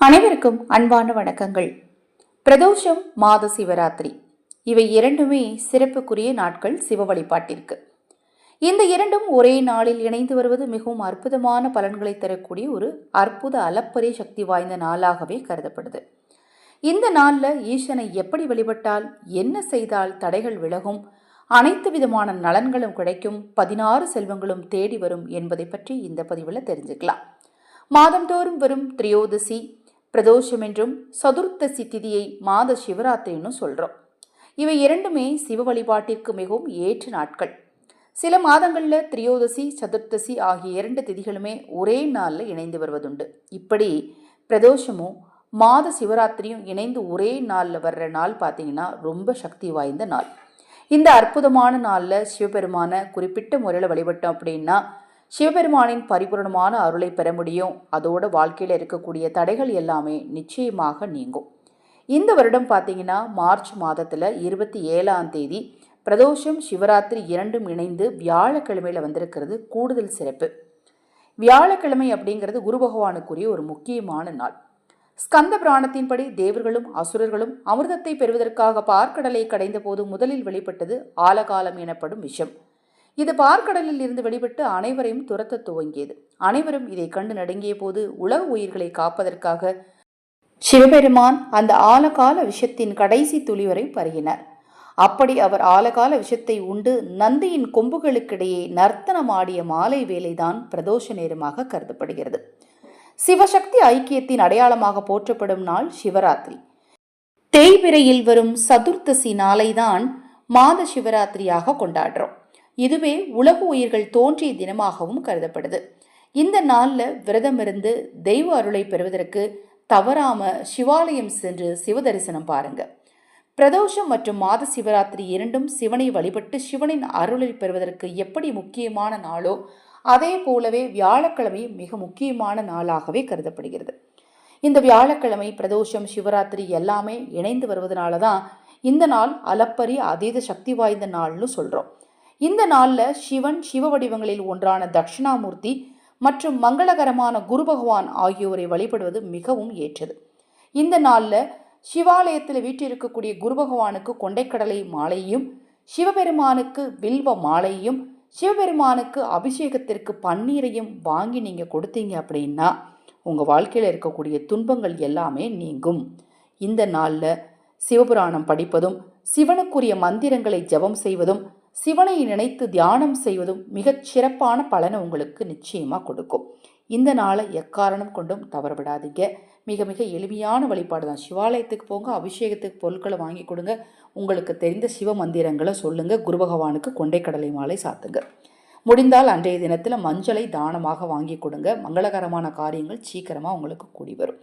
அனைவருக்கும் அன்பான வணக்கங்கள். பிரதோஷம் மாத சிவராத்திரி. இவை இரண்டுமே சிறப்புக்குரிய நாட்கள் சிவ வழிபாட்டிற்கு. இந்த இரண்டும் ஒரே நாளில் இணைந்து வருவது மிகவும் அற்புதமான பலன்களை தரக்கூடிய ஒரு அற்புத அளப்பரிய சக்தி வாய்ந்த நாளாகவே கருதப்படுது. இந்த நாளில் ஈசனை எப்படி வழிபட்டால் என்ன செய்தால் தடைகள் விலகும் அனைத்து விதமான நலன்களும் கிடைக்கும் பதினாறு செல்வங்களும் தேடி வரும் என்பதை பற்றி இந்த பதிவில் தெரிஞ்சுக்கலாம். மாதந்தோறும் வரும் திரியோதசி பிரதோஷம் என்றும் சதுர்த்தசி திதியை மாத சிவராத்திரின்னு சொல்கிறோம் இவை இரண்டுமே சிவ வழிபாட்டிற்கு மிகவும் ஏற்ற நாட்கள். சில மாதங்களில் திரியோதசி சதுர்த்தசி ஆகிய இரண்டு திதிகளுமே ஒரே நாளில் இணைந்து வருவதுண்டு. இப்படி பிரதோஷமும் மாத சிவராத்திரியும் இணைந்து ஒரே நாளில் வர்ற நாள் பார்த்தீங்கன்னா ரொம்ப சக்தி வாய்ந்த நாள். இந்த அற்புதமான நாளில் சிவபெருமான குறிப்பிட்ட முறையில் வழிபட்டோம் அப்படின்னா சிவபெருமானின் பரிபூரணமான அருளை பெற முடியும். அதோட வாழ்க்கையில் இருக்கக்கூடிய தடைகள் எல்லாமே நிச்சயமாக நீங்கும். இந்த வருடம் பார்த்தீங்கன்னா மார்ச் மாதத்தில் இருபத்தி ஏழாம் தேதி பிரதோஷம் சிவராத்திரி இரண்டும் இணைந்து வியாழக்கிழமையில் வந்திருக்கிறது கூடுதல் சிறப்பு. வியாழக்கிழமை அப்படிங்கிறது குரு பகவானுக்குரிய ஒரு முக்கியமான நாள். ஸ்கந்த புராணத்தின்படி தேவர்களும் அசுரர்களும் அமிர்தத்தை பெறுவதற்காக பார்க்கடலை கடைந்த போது முதலில் வெளிப்பட்டது ஆலகாலம் எனப்படும் விஷம். இது பார்க்கடலில் இருந்து வெளிப்பட்டு அனைவரையும் துரத்த துவங்கியது. அனைவரும் இதை கண்டு நடுங்கிய போது உலக உயிர்களை காப்பதற்காக சிவபெருமான் அந்த ஆலகால விஷத்தின் கடைசி துளி வரை பருகினார். அப்படி அவர் ஆலகால விஷத்தை உண்டு நந்தியின் கொம்புகளுக்கிடையே நர்த்தனமாடிய மாலை வேலைதான் பிரதோஷ நேரமாக கருதப்படுகிறது. சிவசக்தி ஐக்கியத்தின் அடையாளமாக போற்றப்படும் நாள் சிவராத்திரி. தேய்பிரையில் வரும் சதுர்த்தசி நாளைதான் மாத சிவராத்திரியாக கொண்டாடுறோம். இதுவே உலக உயிர்கள் தோன்றிய தினமாகவும் கருதப்படுது. இந்த நாளில் விரதம் இருந்து தெய்வ அருளை பெறுவதற்கு தவறாம சிவாலயம் சென்று சிவதரிசனம் பாருங்க. பிரதோஷம் மற்றும் மாத சிவராத்திரி இரண்டும் சிவனை வழிபட்டு சிவனின் அருளை பெறுவதற்கு எப்படி முக்கியமான நாளோ அதே போலவே வியாழக்கிழமை மிக முக்கியமான நாளாகவே கருதப்படுகிறது. இந்த வியாழக்கிழமை பிரதோஷம் சிவராத்திரி எல்லாமே இணைந்து வருவதனால தான் இந்த நாள் அலப்பரி அதீத சக்தி வாய்ந்த நாள்னு சொல்கிறோம் இந்த நாளில் சிவன் சிவ வடிவங்களில் ஒன்றான தட்சிணாமூர்த்தி மற்றும் மங்களகரமான குரு பகவான் ஆகியோரை வழிபடுவது மிகவும் ஏற்றது. இந்த நாளில் சிவாலயத்தில் வீட்டிருக்கக்கூடிய குரு பகவானுக்கு கொண்டைக்கடலை மாலையும் சிவபெருமானுக்கு வில்வ மாலையும் சிவபெருமானுக்கு அபிஷேகத்திற்கு பன்னீரையும் வாங்கி நீங்கள் கொடுத்தீங்க அப்படின்னா உங்கள் வாழ்க்கையில் இருக்கக்கூடிய துன்பங்கள் எல்லாமே நீங்கும். இந்த நாளில் சிவபுராணம் படிப்பதும் சிவனுக்குரிய மந்திரங்களை ஜபம் செய்வதும் சிவனை நினைத்து தியானம் செய்வதும் மிகச் சிறப்பான பலனை உங்களுக்கு நிச்சயமாக கொடுக்கும். இந்த நாளை எக்காரணம் கொண்டும் தவறவிடாதீங்க. மிக மிக எளிமையான வழிபாடு தான். சிவாலயத்துக்கு போங்க அபிஷேகத்துக்கு பொருட்களை வாங்கி கொடுங்க. உங்களுக்கு தெரிந்த சிவ மந்திரங்களை சொல்லுங்கள் குரு பகவானுக்கு கொண்டைக்கடலை மாலை சாத்துங்க. முடிந்தால் அன்றைய தினத்தில் மஞ்சளை தானமாக வாங்கி கொடுங்க. மங்களகரமான காரியங்கள் சீக்கிரமாக உங்களுக்கு கூடி வரும்.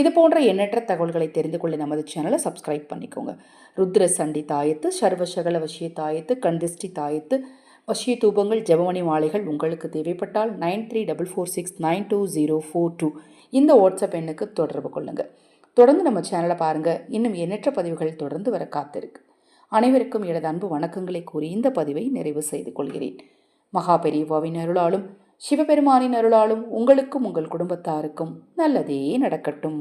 இது போன்ற எண்ணற்ற தகவல்களை தெரிந்து கொள்ள நமது சேனலை சப்ஸ்கிரைப் பண்ணிக்கோங்க. ருத்ர சண்டி தாயத்து சர்வசகல வசிய தாயத்து கந்திஷ்டி தாயத்து வசிய தூபங்கள் ஜெபமணி மாலைகள் உங்களுக்கு தேவைப்பட்டால் nine three double four six nine two zero four two இந்த வாட்ஸ்அப் எண்ணுக்கு தொடர்பு கொள்ளுங்கள் தொடர்ந்து நம்ம சேனலை பாருங்கள் இன்னும் எண்ணற்ற பதிவுகள் தொடர்ந்து வர காத்திருக்கு. அனைவருக்கும் எனது அன்பு வணக்கங்களை கூறி இந்த பதிவை நிறைவு செய்து கொள்கிறேன். மகா பெரியவாவின் அருளாலும் சிவபெருமானின் அருளாலும் உங்களுக்கும் உங்கள் குடும்பத்தாருக்கும் நல்லதே நடக்கட்டும்.